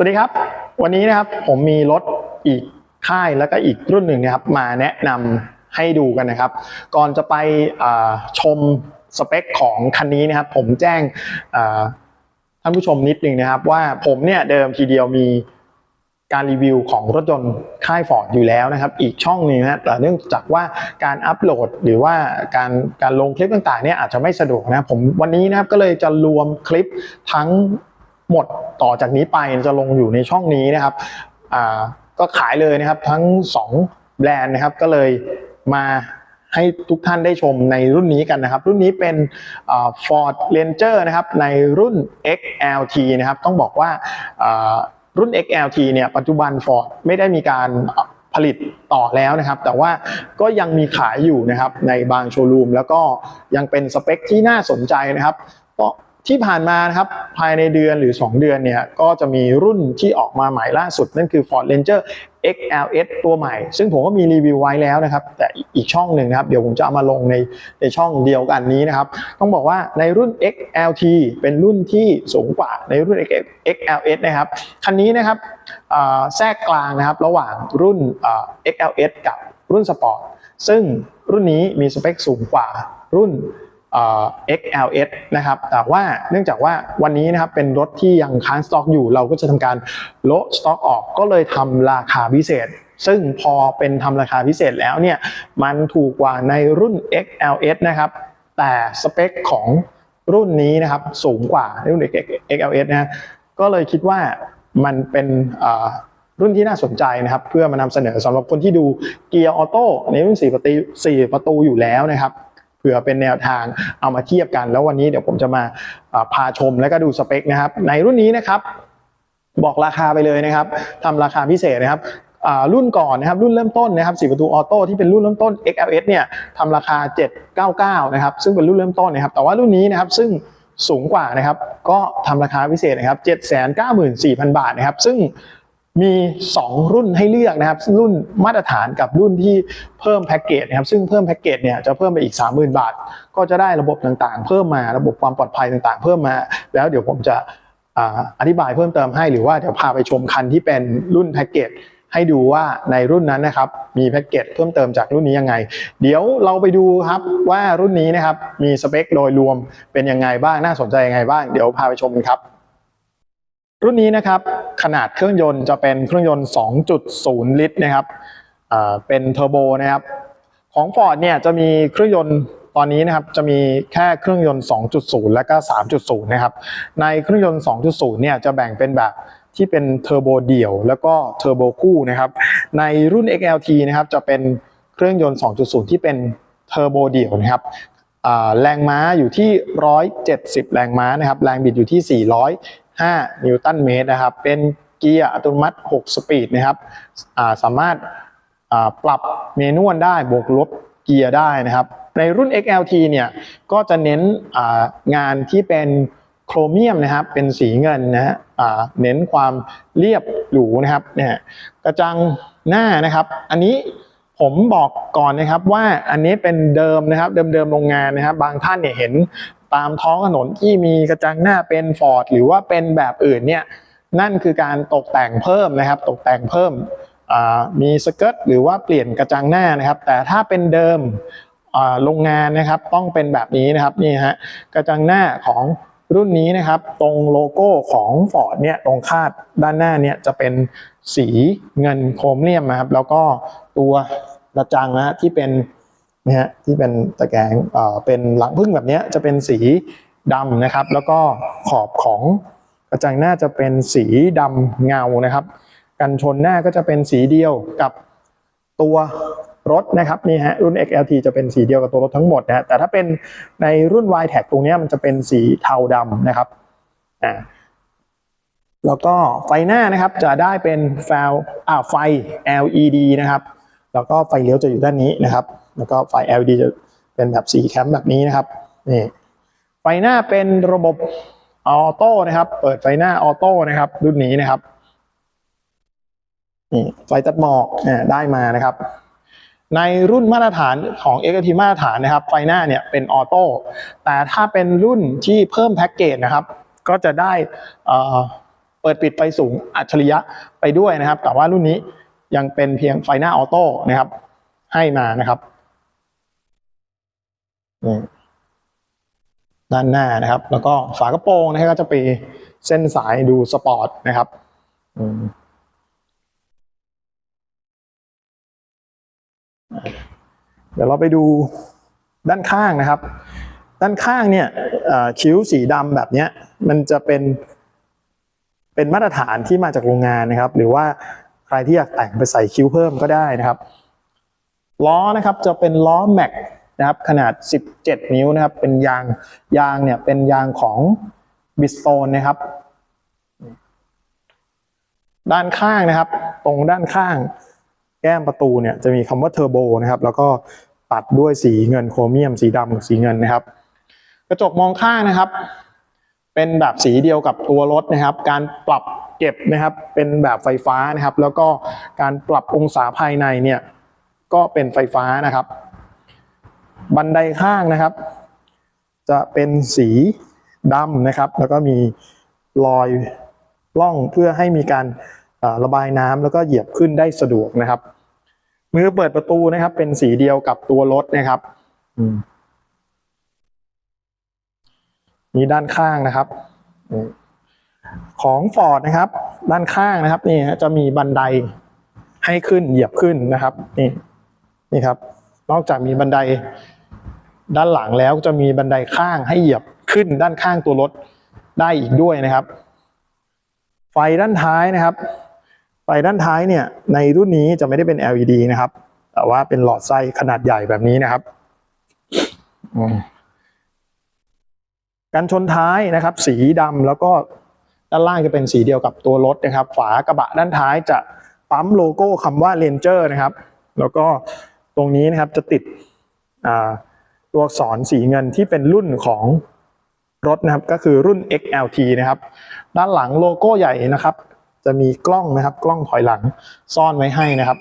สวัสดีครับ วันนี้นะครับผมมีรถอีกค่ายแล้วก็อีกรุ่นหนึ่งนะครับ มาแนะนำให้ดูกันนะครับ ก่อนจะไปชมสเปคของคันนี้นะครับ ผมแจ้งท่านผู้ชมนิดนึงนะครับ ว่าผมเนี่ยเดิมทีเดียวมีการรีวิวของรถยนต์ค่ายฟอร์ดอยู่แล้วนะครับ อีกช่องหนึงนะแต่เนื่องจากว่าการอัปโหลดหรือว่าการการลงคลิปต่างๆเนี่ยอาจจะไม่สะดวกนะผมวันนี้นะครับก็เลยจะรวมคลิปทั้ง หมดต่อจากนี้ไปจะลงอยู่ในช่องนี้นะครับก็ขายเลยนะครับทั้ง 2 แบรนด์นะครับก็เลยมาให้ทุกท่านได้ชมในรุ่นนี้กันนะครับ รุ่นนี้เป็นอ่า Ford Ranger นะครับในรุ่น XLT นะครับต้องบอกว่าอ่ารุ่น XLT เนี่ยปัจจุบัน Ford ไม่ได้มีการผลิตต่อแล้วนะครับ แต่ว่าก็ยังมีขายอยู่นะครับในบางโชว์รูม แล้วก็ยังเป็นสเปคที่น่าสนใจนะครับก็ ที่ผ่านมานะครับภายในเดือนหรือ 2 เดือนเนี่ยก็จะมีรุ่นที่ออกมาใหม่ล่าสุด นั่นคือ Ford Ranger XLS ตัวใหม่ ซึ่งผมก็มีรีวิวไว้แล้วนะครับ แต่อีกช่องหนึ่งนะครับ เดี๋ยวผมจะเอามาลงในในช่องเดียวกันนี้นะครับ ต้องบอกว่าในรุ่น XLT เป็นรุ่นที่สูงกว่าในรุ่น XLS นะครับ คันนี้นะครับแทรกกลางนะครับระหว่างรุ่น XLS กับรุ่นสปอร์ตซึ่งรุ่นนี้มีสเปคสูงกว่ารุ่น XLS นะครับ แต่ว่าเนื่องจากว่าวันนี้นะครับเป็นรถที่ยังค้างสต็อกอยู่ เราก็จะทำการโละสต็อกออก ก็เลยทำราคาพิเศษ ซึ่งพอเป็นทำราคาพิเศษแล้วเนี่ย มันถูกกว่าในรุ่น XLS นะครับ แต่สเปคของรุ่นนี้นะครับสูงกว่ารุ่น XLS นะก็เลยคิดว่ามันเป็นรุ่นที่น่าสนใจนะครับ เพื่อมานำเสนอสำหรับคนที่ดูเกียร์ออโต้ในรุ่น 4 ประตู4ประตูอยู่แล้วนะครับ เผื่อเป็นแนวทางเอามาเทียบกัน แล้ววันนี้เดี๋ยวผมจะมาพาชมและก็ดูสเปคนะครับ ในรุ่นนี้นะครับบอกราคาไปเลยนะครับทำราคาพิเศษนะครับรุ่นก่อนนะครับรุ่นเริ่มต้นนะครับ4ประตูออโต้ที่เป็นรุ่นเริ่มต้น XLS เนี่ยทำราคา 799 นะครับซึ่งเป็นรุ่นเริ่มต้นนะครับ แต่ว่ารุ่นนี้นะครับซึ่งสูงกว่านะครับ ก็ทำราคาพิเศษนะครับ 794,000 บาทนะครับ ซึ่ง มี 2 รุ่นให้เลือกนะครับ รุ่นมาตรฐานกับรุ่นที่เพิ่มแพ็กเกจนะครับซึ่งเพิ่มแพ็กเกจเนี่ยจะเพิ่มไปอีก 30,000 บาท ก็จะได้ระบบต่างๆ เพิ่มมาระบบความปลอดภัยต่างๆ เพิ่มมา แล้วเดี๋ยวผมจะออธิบายเพิ่มเติมให้หรือว่าเดี๋ยวพาไปชมคันที่เป็นรุ่นแพ็กเกจให้ดูว่าในรุ่นนั้นนะครับมีแพ็กเกจเพิ่มเติมจากรุ่นนี้ยังไง เดี๋ยวเราไปดูครับว่ารุ่นนี้นะครับมีสเปคโดยรวมเป็นยังไงบ้างน่าสนใจยังไงบ้างเดี๋ยวพาไปชมกันครับ รุ่นนี้นะครับขนาดเครื่องยนต์จะเป็นเครื่องยนต์ 2.0 ลิตรนะครับเป็นเทอร์โบนะครับของ Ford เนี่ยจะมีเครื่องยนต์ตอนนี้นะครับจะมีแค่เครื่องยนต์ 2.0 และก็ 3.0 นะครับในเครื่องยนต์ 2.0 เนี่ยจะแบ่งเป็นแบบที่เป็นเทอร์โบเดี่ยว แล้วก็เทอร์โบคู่นะครับในรุ่น XLT นะครับจะเป็นเครื่องยนต์ 2.0 ที่เป็นเทอร์โบเดี่ยวนะครับแรงม้าอยู่ที่ 170 แรงม้านะครับ แรงบิดอยู่ที่ 5 นิวตันเมตรนะครับ เป็นเกียร์อัตโนมัติ 6 สปีดนะครับาสามารถาปรับเมนวลได้บวกลบเกียร์ได้นะครับ ในรุ่น XLT เนี่ยก็จะเน้นางานที่เป็นโครเมียมนะครับ เป็นสีเงินนะฮะเน้นความเรียบหรูนะครับเนี่ยกระจังหน้านะครับ อันนี้ ผมบอกก่อนนะครับว่าอันนี้เป็นเดิมนะครับเดิมๆโรงงานนะครับ บางท่านเนี่ยเห็นตามท้องถนนที่มีกระจังหน้าเป็นฟอร์ดหรือว่าเป็นแบบอื่นเนี่ยนั่นคือการตกแต่งเพิ่มนะครับ ตกแต่งเพิ่มมีสเกิร์ตหรือว่าเปลี่ยนกระจังหน้านะครับ แต่ถ้าเป็นเดิมโรงงานนะครับต้องเป็นแบบนี้นะครับนี่ฮะกระจังหน้าของรุ่นนี้นะครับ ตรงโลโก้ของ Ford เนี่ยตรงคาดด้านหน้าเนี่ยจะเป็นสีเงินโครเมียมนะครับแล้วก็ ตัวกระจังนะฮะที่เป็นนะฮะที่เป็นตะแกรงเอ่อเป็นหลังพึ่งแบบนี้จะเป็นสีดำนะครับ แล้วก็ขอบของกระจังหน้าจะเป็นสีดำเงานะครับ กันชนหน้าก็จะเป็นสีเดียวกับตัวรถนะครับนี่ฮะรุ่น XLT จะเป็นสีเดียวกับตัวรถทั้งหมดนะฮะแต่ถ้าเป็นในรุ่น y t a g ตรงนี้มันจะเป็นสีเทาดำนะครับอ่าแล้วก็ไฟหน้านะครับจะได้เป็นแฟลอ่าไฟ LED นะครับ แล้วก็ไฟเลี้ยวจะอยู่ด้านนี้นะครับ แล้วก็ไฟ LED จะเป็นแบบสีแคมแบบนี้นะครับนี่ไฟหน้าเป็นระบบออโต้นะครับ เปิดไฟหน้าออโต้นะครับรุ่นนี้นะครับนี่ไฟตัดหมอกได้มานะครับ ในรุ่นมาตรฐานของ x t มาตรฐานนะครับ ไฟหน้าเนี่ยเป็นออโต้แต่ถ้าเป็นรุ่นที่เพิ่มแพ็กเกจนะครับ ก็จะได้เปิดปิดไฟสูงอัจฉริยะไปด้วยนะครับ แต่ว่ารุ่นนี้ ยังเป็นเพียงไฟหน้าออโต้นะครับ ให้มานะครับด้านหน้านะครับ แล้วก็ฝากระโปรงนะครับก็จะเป็นเส้นสายดูสปอร์ตนะครับเดี๋ยวเราไปดูด้านข้างนะครับ ด้านข้างเนี่ยคิ้วสีดำแบบนี้มันจะเป็นเป็นมาตรฐานที่มาจากโรงงานนะครับ หรือว่า ใครที่อยากแต่งไปใส่คิ้วเพิ่มก็ได้นะครับล้อนะครับจะเป็นล้อแม็กนะครับขนาด 17 นิ้วนะครับ เป็นยางยางเนี่ยเป็นยางของบิสโตนนะครับ ด้านข้างนะครับ ตรงด้านข้าง แก้มประตูเนี่ยจะมีคำว่าเทอร์โบนะครับ แล้วก็ตัดด้วยสีเงินโครเมียม สีดำกับสีเงินนะครับ กระจกมองข้างนะครับ เป็นแบบสีเดียวกับตัวรถนะครับ การปรับ เก็บนะครับเป็นแบบไฟฟ้านะครับ แล้วก็การปรับองศาภายในเนี่ยก็เป็นไฟฟ้านะครับ บันไดข้างนะครับ จะเป็นสีดำนะครับ แล้วก็มีรอยล่องเพื่อให้มีการระบายน้ำแล้วก็เหยียบขึ้นได้สะดวกนะครับมือเปิดประตูนะครับ เป็นสีเดียวกับตัวรถนะครับมีด้านข้างนะครับ ของฟอร์ดนะครับ ด้านข้างนะครับนี่ฮะจะมีบันไดให้ขึ้นเหยียบขึ้นนะครับนี่นี่ครับ นอกจากมีบันไดด้านหลังแล้วจะมีบันไดข้างให้เหยียบขึ้นด้านข้างตัวรถได้อีกด้วยนะครับ ไฟด้านท้ายนะครับ ไฟด้านท้ายเนี่ยในรุ่นนี้จะไม่ได้เป็น LED นะครับ แต่ว่าเป็นหลอดไส้ขนาดใหญ่แบบนี้นะครับกันชนท้ายนะครับ สีดำแล้วก็ ด้านล่างจะเป็นสีเดียวกับตัวรถนะครับ ฝากระบะด้านท้ายจะปั๊มโลโก้คำว่า Ranger นะครับ แล้วก็ตรงนี้นะครับจะติดตัวอักษรสีเงินที่เป็นรุ่นของรถนะครับก็คือรุ่น XLT นะครับ ด้านหลังโลโก้ใหญ่นะครับ จะมีกล้องนะครับ กล้องถอยหลังซ่อนไว้ให้นะครับ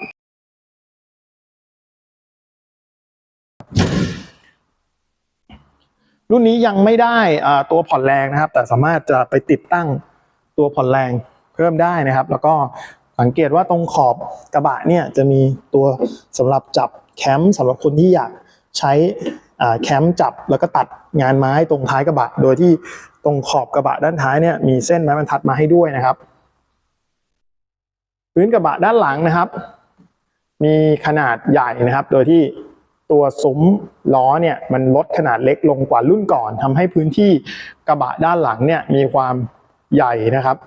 รุ่นนี้ยังไม่ได้ตัวผ่อนแรงนะครับ แต่สามารถจะไปติดตั้ง ตัวผ่อนแรงเพิ่มได้นะครับ แล้วก็สังเกตว่าตรงขอบกระบะเนี่ยจะมีตัวสำหรับจับแคมป์สำหรับคนที่อยากใช้แคมป์จับแล้วก็ตัดงานไม้ตรงท้ายกระบะ โดยที่ตรงขอบกระบะด้านท้ายเนี่ยมีเส้นไม้บรรทัดมาให้ด้วยนะครับ พื้นกระบะด้านหลังนะครับ มีขนาดใหญ่นะครับ โดยที่ตัวซุ้มล้อเนี่ยมันลดขนาดเล็กลงกว่ารุ่นก่อนทำให้พื้นที่กระบะด้านหลังเนี่ยมีความ ใหญ่นะครับ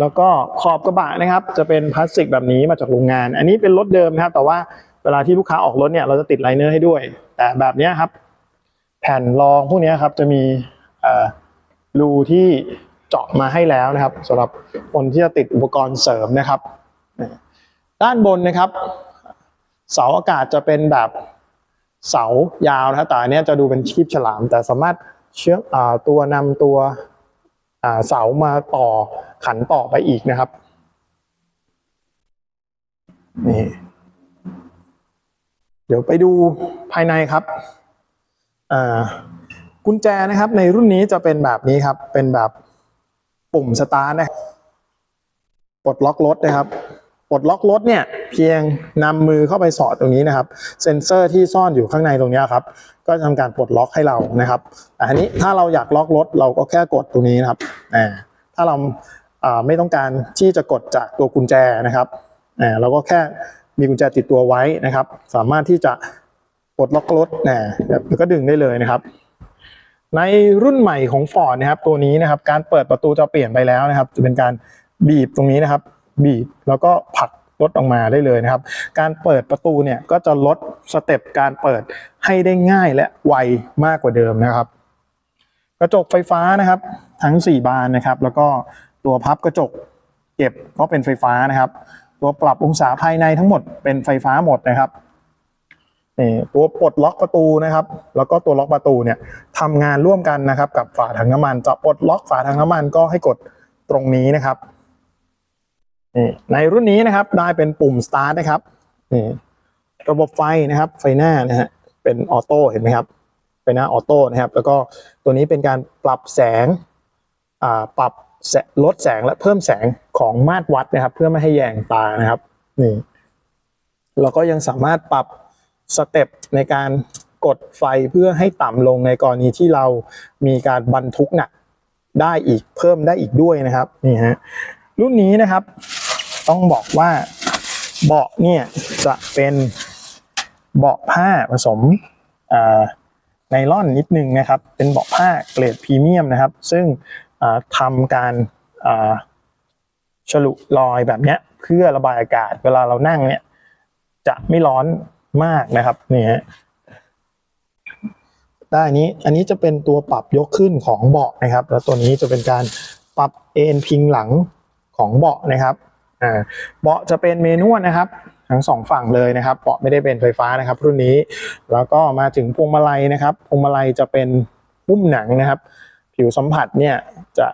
แล้วก็ขอบกระบะนะครับ จะเป็นพลาสติกแบบนี้มาจากโรงงาน อันนี้เป็นรถเดิมนะครับ แต่ว่าเวลาที่ลูกค้าออกรถเนี่ยเราจะติดไลเนอร์ให้ด้วย แต่แบบนี้ครับ แผ่นรองพวกนี้ครับจะมีรูที่เจาะมาให้แล้วนะครับสำหรับคนที่จะติดอุปกรณ์เสริมนะครับ ด้านบนนะครับ เสาอากาศจะเป็นแบบ เสายาวนะแต่อันเนี้ยจะดูเป็นชีพฉลาม แต่สามารถเชื่อมตัวนำตัวเสามาต่อขันต่อไปอีกนะครับนี่เดี๋ยวไปดูภายในครับกุญแจนะครับ ในรุ่นนี้จะเป็นแบบนี้ครับ เป็นแบบปุ่มสตาร์ทนะปลดล็อกรถนะครับ ปลดล็อกรถเนี่ยเพียงนำมือเข้าไปสอดตรงนี้นะครับ เซ็นเซอร์ที่ซ่อนอยู่ข้างในตรงนี้ครับ ก็จะทำการปลดล็อกให้เรานะครับแต่อันนี้ถ้าเราอยากล็อกรถเราก็แค่กดตรงนี้นะครับอ่าถ้าเราาไม่ต้องการที่จะกดจากตัวกุญแจนะครับอ่าเราก็แค่มีกุญแจติดตัวไว้นะครับ สามารถที่จะปลดล็อกรถนะแล้วก็ดึงได้เลยนะครับ ในรุ่นใหม่ของ Ford นะครับตัวนี้นะครับ การเปิดประตูจะเปลี่ยนไปแล้วนะครับ จะเป็นการบีบตรงนี้นะครับ บีบแล้วก็ผลักรถออกมาได้เลยนะครับ การเปิดประตูเนี่ยก็จะลดสเต็ปการเปิดให้ได้ง่ายและไวมากกว่าเดิมนะครับ กระจกไฟฟ้านะครับ ทั้ง 4 บานนะครับ แล้วก็ตัวพับกระจกเก็บก็เป็นไฟฟ้านะครับ ตัวปรับองศาภายในทั้งหมดเป็นไฟฟ้าหมดนะครับนี่ตัวปลดล็อกประตูนะครับ แล้วก็ตัวล็อกประตูเนี่ยทำงานร่วมกันนะครับ กับฝาถังน้ำมันจะปลดล็อกฝาถังน้ำมันก็ให้กดตรงนี้นะครับ นี่ในรุ่นนี้นะครับได้เป็นปุ่ม start นะครับนี่ระบบไฟนะครับไฟหน้านะฮะเป็นออโต้เห็นไหมครับเป็นหน้าออโต้นะครับ แล้วก็ตัวนี้เป็นการปรับแสงอ่าปรับลดแสงและเพิ่มแสงของมาตรวัดนะครับ เพื่อไม่ให้แยงตานะครับนี่เราก็ยังสามารถปรับสเต็ปในการกดไฟเพื่อให้ต่ำลงในกรณีที่เรามีการบรรทุกหนักได้อีกเพิ่มได้อีกด้วยนะครับนี่ฮะรุ่นนี้นะครับ ต้องบอกว่าเบาะเนี่ยจะเป็นเบาะผ้าผสมไนล่อนนิดนึงนะครับ เป็นเบาะผ้าเกรดพรีเมียมนะครับ ซึ่งทำการฉลุรอยแบบนี้เพื่อระบายอากาศเวลาเรานั่งเนี่ยจะไม่ร้อนมากนะครับนี่ฮะด้อันนี้อันนี้จะเป็นตัวปรับยกขึ้นของเบาะนะครับ แล้วตัวนี้จะเป็นการปรับเอนพิงหลังของเบาะนะครับ เบาะจะเป็นเมนวลนะครับ ทั้งสองฝั่งเลยนะครับเบาะไม่ได้เป็นไฟฟ้านะครับ รุ่นนี้แล้วก็มาถึงพวงมาลัยนะครับพวงมาลัยจะเป็นหุ้มหนังนะครับ ผิวสัมผัสเนี่ยจะ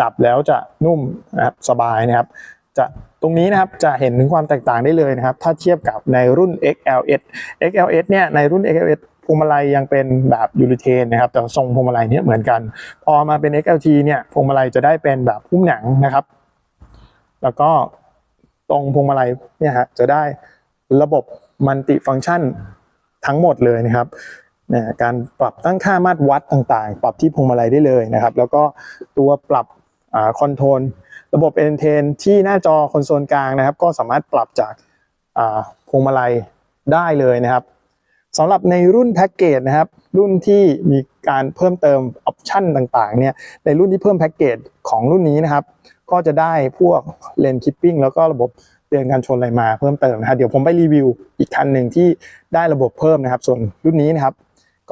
จับแล้วจะนุ่มนะครับสบายนะครับ จะตรงนี้นะครับจะเห็นถึงความแตกต่างได้เลยนะครับ ถ้าเทียบกับในรุ่น XLS XLS เนี่ยในรุ่น XLS พวงมาลัยยังเป็นแบบยูริเทนนะครับ แต่ทรงพวงมาลัยเนี่ยเหมือนกัน พอมาเป็น XLT เนี่ยพวงมาลัยจะได้เป็นแบบหุ้มหนังนะครับ แล้วก็ตรงพวงมาลัยเนี่ยฮะจะได้ระบบมัลติฟังก์ชันทั้งหมดเลยนะครับเนี่ยการปรับตั้งค่ามาตรวัดต่างๆ ปรับที่พวงมาลัยได้เลยนะครับ แล้วก็ตัวปรับคอนโทรลระบบเอนเทนที่หน้าจอคอนโซลกลางนะครับ ก็สามารถปรับจากอ่าพวงมาลัยได้เลยนะครับสำหรับในรุ่นแพ็กเกจนะครับ รุ่นที่มีการเพิ่มเติมออปชันต่างๆเนี่ยในรุ่นที่เพิ่มแพ็กเกจของรุ่นนี้นะครับ ก็จะได้พวกเลนคิปปิ้งแล้วก็ระบบเตือนการชนอะไรมาเพิ่มเติมนะครับเดี๋ยวผมไปรีวิวอีกคันหนึ่งที่ได้ระบบเพิ่มนะครับ ส่วนรุ่นนี้นะครับ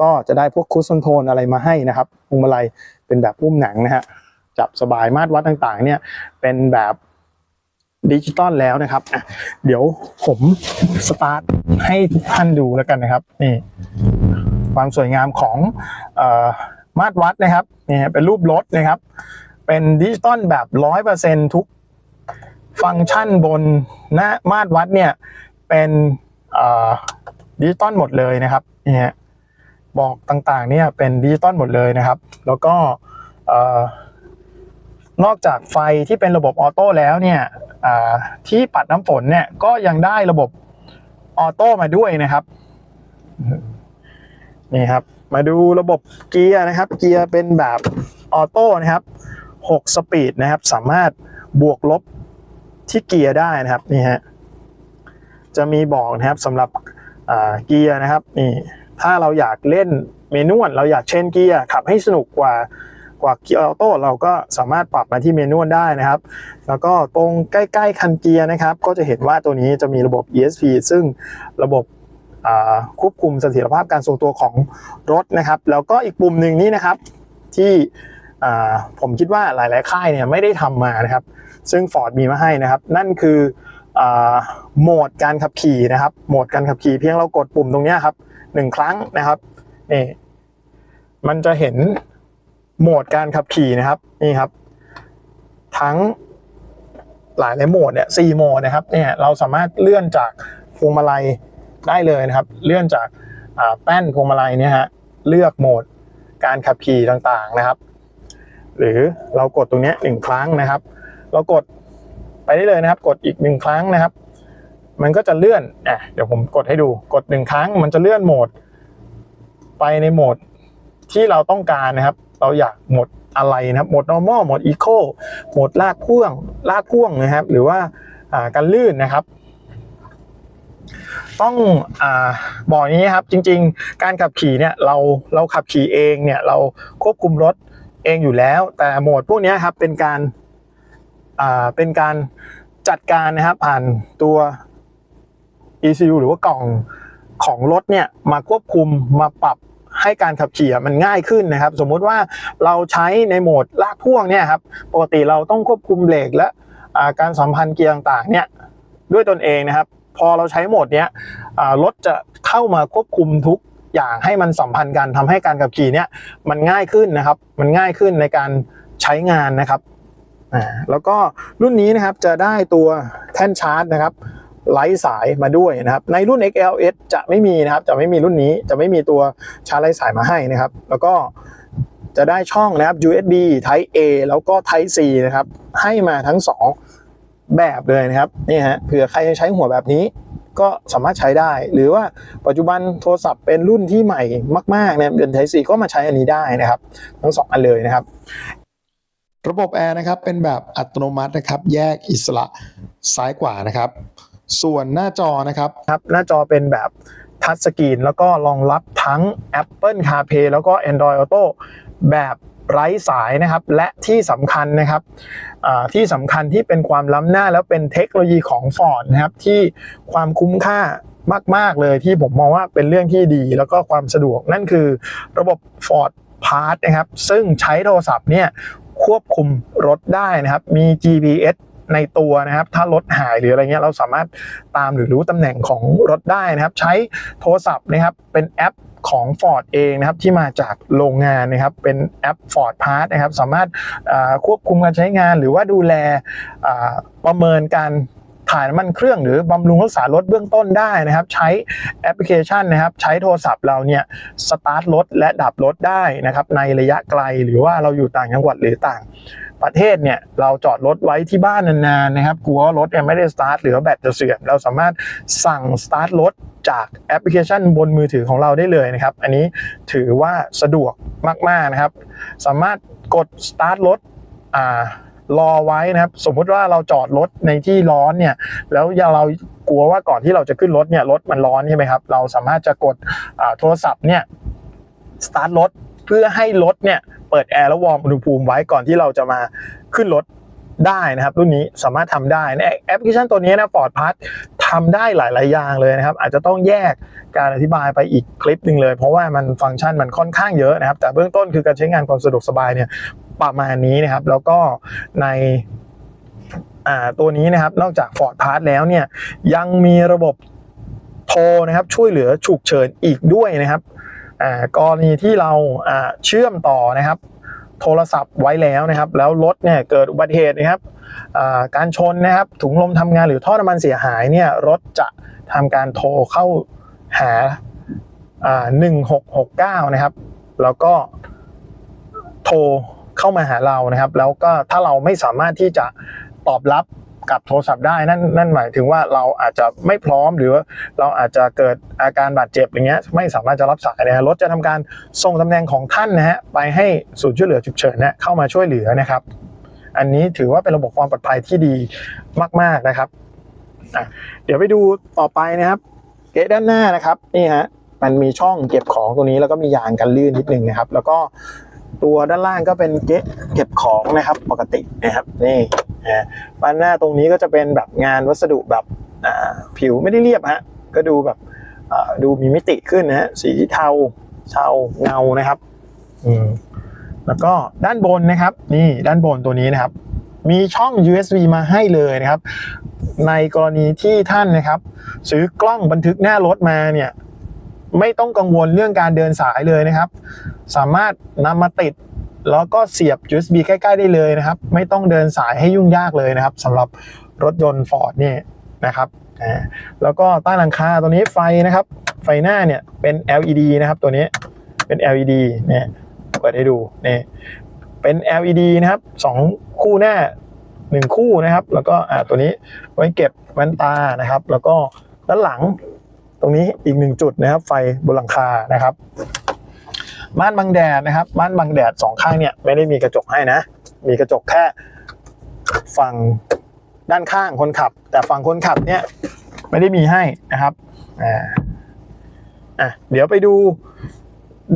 ก็จะได้พวกคูสโทนอะไรมาให้นะครับพวงมาลัยเป็นแบบพุ่มหนังนะฮะจับสบายมาตรวัดต่างๆ เนี่ยเป็นแบบดิจิตอลแล้วนะครับอะเดี๋ยวผมสตาร์ทให้ทุกท่านดูแล้วกันนะครับนี่ความสวยงามของออมาตรวัดนะครับนี่ฮะเป็นรูปรถนะครับ เป็นดิจิตอลแบบร้อยเปอร์เซ็นทุกฟังก์ชันบนหน้ามาตรวัดเนี่ย เป็นดิจิตอลหมดเลยนะครับนี่ฮะบอกต่างๆเนี่ยเป็นดิจิตอลหมดเลยนะครับ แล้วก็นอกจากไฟที่เป็นระบบออโต้แล้วเนี่ยที่ปัดน้ำฝนเนี่ยก็ยังได้ระบบออโต้มาด้วยนะครับนี่ครับ มาดูระบบเกียร์นะครับ เกียร์เป็นแบบออโต้นะครับ 6 สปีดนะครับ สามารถบวกลบที่เกียร์ได้นะครับนี่ฮะจะมีบอกนะครับสำหรับเกียร์นะครับนี่ถ้าเราอยากเล่นเมนวลเราอยากเชนเกียร์ขับให้สนุกกว่ากว่าเกียร์ออโต้เราก็สามารถปรับมาที่เมนวลได้นะครับ แล้วก็ตรงใกล้ๆคันเกียร์นะครับ ก็จะเห็นว่าตัวนี้จะมีระบบ ESP ซึ่งระบบควบคุมเสถียรภาพการทรงตัวของรถนะครับ แล้วก็อีกปุ่มหนึ่งนี้นะครับที่ ผมคิดว่าหลาย ๆ ค่ายเนี่ยไม่ได้ทำมานะครับ ซึ่ง Ford มีมาให้นะครับ นั่นคือโหมดการขับขี่นะครับ โหมดการขับขี่เพียงเรากดปุ่มตรงนี้ครับหนึ่งครั้งนะครับนี่มันจะเห็นโหมดการขับขี่นะครับนี่ครับ ทั้งหลายในโหมดเนี่ยสี่โหมดนะครับเนี่ยเราสามารถเลื่อนจากพวงมาลัยได้เลยนะครับ เลื่อนจากแป้นพวงมาลัยเนี่ยฮะเลือกโหมดการขับขี่ต่างๆนะครับ หรือเรากดตรงนี้หนึ่งครั้งนะครับ เรากดไปได้เลยนะครับ กดอีกหนึ่งครั้งนะครับ มันก็จะเลื่อนอะเดี๋ยวผมกดให้ดูกดหนึ่งครั้ง มันจะเลื่อนโหมด ไปในโหมดที่เราต้องการนะครับ เราอยากโหมดอะไรนะครับโหมด normal โหมด eco โหมดลากพ่วงลากพ่วงนะครับ หรือว่าการลื่นนะครับ ต้องอบอกอย่างนี้ครับจริง ๆ การขับขี่เนี่ยเราเราขับขี่เองเนี่ยเราควบคุมรถ เองอยู่แล้ว แต่โหมดพวกนี้ครับเป็นการเป็นการจัดการนะครับผ่านตัว ECU หรือว่ากล่องของรถเนี่ยมาควบคุมมาปรับให้การขับขี่มันง่ายขึ้นนะครับ สมมุติว่าเราใช้ในโหมดลากพ่วงเนี่ยครับปกติเราต้องควบคุมเบรกและการสัมพันธ์เกียร์ต่างๆเนี่ยด้วยตนเองนะครับ พอเราใช้โหมดเนี้ยรถจะเข้ามาควบคุมทุก อย่างให้มันสัมพันธ์กันทำให้การขับขี่เนี่ยมันง่ายขึ้นนะครับ มันง่ายขึ้นในการใช้งานนะครับอ่าแล้วก็รุ่นนี้นะครับจะได้ตัวแท่นชาร์จนะครับไร้สายมาด้วยนะครับ ในรุ่น XLS จะไม่มีนะครับ จะไม่มีรุ่นนี้จะไม่มีตัวชาร์จไร้สายมาให้นะครับ แล้วก็จะได้ช่องนะครับ USB Type A แล้วก็ Type C นะครับ ให้มาทั้ง 2 แบบเลยนะครับนี่ฮะเผื่อใครจะใช้หัวแบบนี้ ก็สามารถใช้ได้ หรือว่าปัจจุบันโทรศัพท์เป็นรุ่นที่ใหม่มากๆเนี่ยเป็น Type C ก็มาใช้อันนี้ได้นะครับ ทั้งสองอันเลยนะครับ ระบบแอร์นะครับเป็นแบบอัตโนมัตินะครับ แยกอิสระซ้ายขวานะครับ ส่วนหน้าจอนะครับครับ หน้าจอเป็นแบบทัชสกรีนแล้วก็รองรับทั้ง Apple CarPlay แล้วก็ Android Auto แบบ ไร้สายนะครับ และที่สำคัญนะครับที่สำคัญที่เป็นความล้ำหน้าแล้วเป็นเทคโนโลยีของ Ford นะครับที่ความคุ้มค่ามาก ๆ เลยที่ผมมองว่าเป็นเรื่องที่ดี แล้วก็ความสะดวกนั่นคือระบบ Ford Pass นะครับ ซึ่งใช้โทรศัพท์เนี่ยควบคุมรถได้นะครับ มี GPS ในตัวนะครับ ถ้ารถหายหรืออะไรเงี้ยเราสามารถตามหรือรู้ตำแหน่งของรถได้นะครับ ใช้โทรศัพท์นะครับเป็นแอป ของ Ford เองนะครับที่มาจากโรงงานนะครับเป็นแอป Ford Pass นะครับสามารถควบคุมการใช้งาน หรือว่าดูแลประเมินการถ่ายน้ำมันเครื่องหรือบำรุงรักษารถเบื้องต้นได้นะครับ ใช้แอปพลิเคชันนะครับ ใช้โทรศัพท์เราเนี่ยสตาร์ทรถและดับรถได้นะครับในระยะไกลหรือว่าเราอยู่ต่างจังหวัดหรือต่าง ประเทศเนี่ยเราจอดรถไว้ที่บ้านนานๆนะครับกลัวรถเนี่ยไม่ได้สตาร์ทหรือแบตจะเสื่อมเราสามารถสั่งสตาร์ทรถจากแอปพลิเคชันบนมือถือของเราได้เลยนะครับ อันนี้ถือว่าสะดวกมาก ๆ นะครับ สามารถกดสตาร์ทรถอ่ารอไว้นะครับ สมมุติว่าเราจอดรถในที่ร้อนเนี่ย แล้วอย่าเรากลัวว่าก่อนที่เราจะขึ้นรถเนี่ยรถมันร้อนใช่ไหมครับ เราสามารถจะกดโทรศัพท์เนี่ยสตาร์ทรถเพื่อให้รถเนี่ย เปิดแอร์แล้ววอร์มอุณหภูมิไว้ก่อนที่เราจะมาขึ้นรถได้นะครับรุ่นนี้สามารถทำได้ในแอปพลิเคชันตัวนี้นะฟอร์ดพัททำได้หลาย ๆ อย่างเลยนะครับ อาจจะต้องแยกการอธิบายไปอีกคลิปหนึ่งเลย เพราะว่ามันฟังก์ชันมันค่อนข้างเยอะนะครับ แต่เบื้องต้นคือการใช้งานความสะดวกสบายเนี่ยประมาณนี้นะครับ แล้วก็ในตัวนี้นะครับนอกจาก Ford Pass แล้วเนี่ยยังมีระบบโทรนะครับช่วยเหลือฉุกเฉินอีกด้วยนะครับ กรณีที่เราเชื่อมต่อนะครับ โทรศัพท์ไว้แล้วนะครับ แล้วรถเนี่ยเกิดอุบัติเหตุนะครับการชนนะครับถุงลมทำงานหรือท่อน้ำมันเสียหายเนี่ยรถจะทำการโทรเข้าหาอ่า1669 นะครับ แล้วก็โทรเข้ามาหาเรานะครับ แล้วก็ถ้าเราไม่สามารถที่จะตอบรับ กับโทรศัพท์ได้นั่นนั่นหมายถึงว่าเราอาจจะไม่พร้อมหรือว่าเราอาจจะเกิดอาการบาดเจ็บอย่างเงี้ยไม่สามารถจะรับสายนะฮะรถจะทำการส่งตำแหน่งของท่านนะฮะไปให้ศูนย์ช่วยเหลือฉุกเฉินนะเข้ามาช่วยเหลือนะครับ อันนี้ถือว่าเป็นระบบความปลอดภัยที่ดีมาก ๆนะครับเดี๋ยวไปดูต่อไปนะครับเกะด้านหน้านะครับนี่ฮะมันมีช่องเก็บของตรงนี้แล้วก็มียางกันลื่นนิดนึงนะครับ แล้วก็ตัวด้านล่างก็เป็นเกะเก็บของนะครับปกตินะครับนี่ นะบานหน้าตรงนี้ก็จะเป็นแบบงานวัสดุแบบผิวไม่ได้เรียบฮะก็ดูแบบดูมีมิติขึ้นนะฮะสีเทาเทาเงานะครับอืมแล้วก็ด้านบนนะครับนี่ด้านบนตัวนี้นะครับ มีช่อง USB มาให้เลยนะครับ ในกรณีที่ท่านนะครับ ซื้อกล้องบันทึกหน้ารถมาเนี่ยไม่ต้องกังวลเรื่องการเดินสายเลยนะครับ สามารถนำมาติด แล้วก็เสียบ USB ใกล้ ๆ ได้เลยนะครับ ไม่ต้องเดินสายให้ยุ่งยากเลยนะครับสำหรับรถยนต์ Ford นี่นะครับแล้วก็ใต้หลังคาตัวนี้ไฟนะครับ ไฟหน้าเนี่ยเป็น LED นะครับตัวนี้เป็น LED เนี่ยเปิดให้ดูนี่เป็น LED นะครับสองคู่หน้าหนึ่งคู่นะครับ แล้วก็อ่าตัวนี้ไว้เก็บแว่นตานะครับ แล้วก็ด้านหลังตรงนี้อีกหนึ่งจุดนะครับ ไฟบนหลังคานะครับ ม่านบังแดดนะครับม่านบังแดดสองข้างเนี่ยไม่ได้มีกระจกให้นะ มีกระจกแค่ฝั่งด้านข้างคนขับ แต่ฝั่งคนขับเนี่ยไม่ได้มีให้นะครับอ่าอะเดี๋ยวไปดู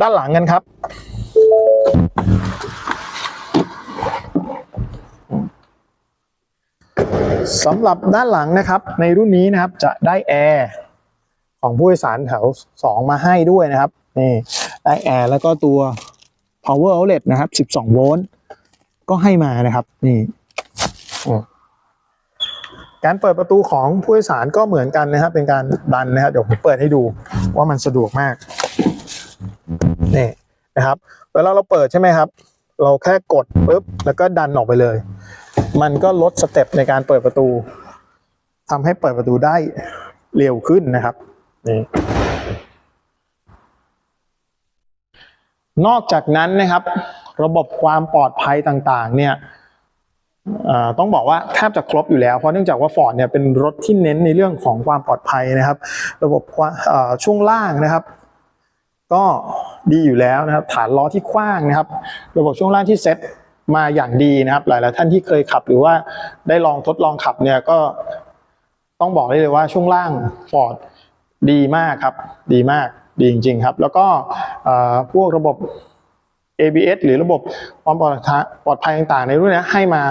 ด้านหลังกันครับ สำหรับด้านหลังนะครับ ในรุ่นนี้นะครับจะได้แอร์ของผู้โดยสารแถว 2 มาให้ด้วยนะครับนี่ ได้แอร์แล้วก็ตัว power outlet นะครับ 12 โวลต์ ก็ให้มานะครับ นี่การเปิดประตูของผู้โดยสารก็เหมือนกันนะครับ เป็นการดันนะครับ เดี๋ยวผมเปิดให้ดูว่ามันสะดวกมาก นี่นะครับ เวลาเราเปิดใช่ไหมครับ เราแค่กดปุ๊บ แล้วก็ดันออกไปเลย มันก็ลดสเต็ปในการเปิดประตูทำให้เปิดประตูได้เร็วขึ้นนะครับ นี่ นอกจากนั้นนะครับ ระบบความปลอดภัยต่างๆ เนี่ยต้องบอกว่าแทบจะครบอยู่แล้ว เพราะเนื่องจากว่า Ford เนี่ยเป็นรถที่เน้นในเรื่องของความปลอดภัยนะครับ ระบบช่วงล่างนะครับ ก็ดีอยู่แล้วนะครับ ฐานล้อที่กว้างนะครับ ระบบช่วงล่างที่เซ็ตมาอย่างดีนะครับ หลายๆท่านที่เคยขับหรือว่าได้ลองทดลองขับเนี่ยก็ต้องบอกได้เลยว่าช่วงล่าง Ford ดีมากครับ ดีมาก ดีจริง ๆ ครับ แล้วก็พวกระบบ ABS หรือระบบความปลอดภัยปลอดภัยต่างๆ ในรุ่นนี้ให้มา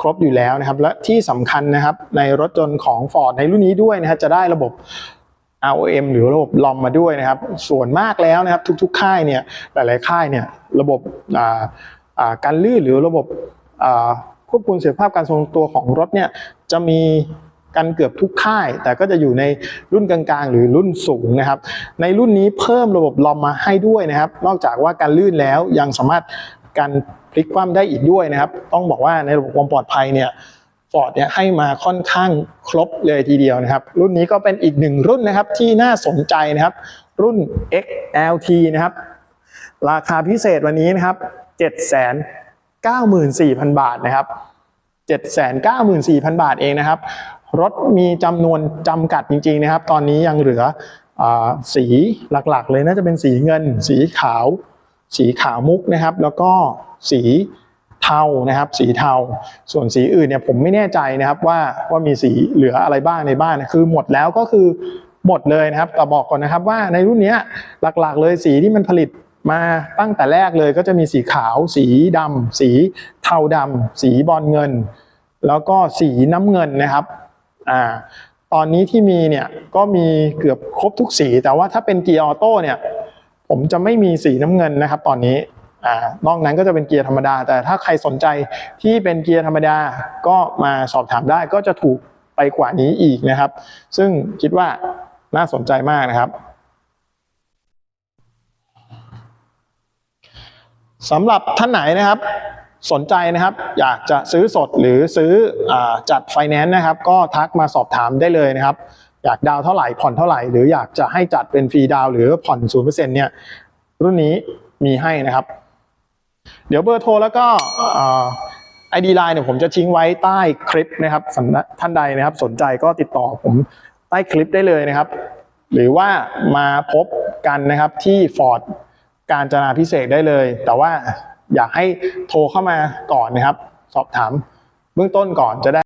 ครบอยู่แล้วนะครับ และที่สำคัญนะครับในรถยนต์ของ Ford ในรุ่นนี้ด้วยนะครับจะได้ระบบ ROM หรือระบบลอมมาด้วยนะครับ ส่วนมากแล้วนะครับทุกๆ ค่ายเนี่ยหลายๆ ค่ายเนี่ยระบบการลื่นหรือระบบควบคุมเสถียรภาพการทรงตัวของรถเนี่ยจะมี กันเกือบทุกค่าย แต่ก็จะอยู่ในรุ่นกลางๆ หรือรุ่นสูงนะครับ ในรุ่นนี้เพิ่มระบบลอมมาให้ด้วยนะครับ นอกจากว่าการลื่นแล้วยังสามารถการพลิกคว่ำได้อีกด้วยนะครับ ต้องบอกว่าในระบบความปลอดภัยเนี่ยฟอร์ดเนี่ยให้มาค่อนข้างครบเลยทีเดียวนะครับ รุ่นนี้ก็เป็นอีกหนึ่งรุ่นนะครับที่น่าสนใจนะครับ รุ่น XLT นะครับ ราคาพิเศษวันนี้นะครับ 794,000 บาทนะครับ 794,000 บาทเองนะครับ รถมีจำนวนจำกัดจริงๆนะครับ ตอนนี้ยังเหลืออสีหลักๆ เลยน่าจะเป็นสีเงิน สีขาว สีขาวมุกนะครับ แล้วก็สีเทานะครับ สีเทา ส่วนสีอื่นเนี่ยผมไม่แน่ใจนะครับว่าว่ามีสีเหลืออะไรบ้างในบ้านนะคือหมดแล้วก็คือหมดเลยนะครับแต่บอกก่อนนะครับว่าในรุ่นนี้หลักๆ เลยสีที่มันผลิตมาตั้งแต่แรกเลยก็จะมีสีขาว สีดำสีเทาดำสีบอลเงิน แล้วก็สีน้ำเงินนะครับ อ่าตอนนี้ที่มีเนี่ยก็มีเกือบครบทุกสี แต่ว่าถ้าเป็นเกียร์ออโต้เนี่ยผมจะไม่มีสีน้ำเงินนะครับ ตอนนี้อ่านอกนั้นก็จะเป็นเกียร์ธรรมดา แต่ถ้าใครสนใจที่เป็นเกียร์ธรรมดาก็มาสอบถามได้ก็จะถูกไปกว่านี้อีกนะครับ ซึ่งคิดว่าน่าสนใจมากนะครับสำหรับท่านไหนนะครับ สนใจนะครับ อยากจะซื้อสดหรือซื้ออจัดไฟแนนซ์นะครับ ก็ทักมาสอบถามได้เลยนะครับ อยากดาวเท่าไหร่ผ่อนเท่าไหร่ หรืออยากจะให้จัดเป็นฟรีดาวหรือผ่อนศูนย์เปอร์เซ็นต์เนี่ยรุ่นนี้มีให้นะครับ เดี๋ยวเบอร์โทรแล้วก็ไอดีไลน์เนี่ยผมจะทิ้งไว้ใต้คลิปนะครับท่านใดนะครับ สนใจก็ติดต่อผมใต้คลิปได้เลยนะครับ หรือว่ามาพบกันนะครับที่ฟอร์ดการจนาพิเศษได้เลย แต่ว่า อยากให้โทรเข้ามาก่อนนะครับ สอบถามเบื้องต้นก่อนจะได้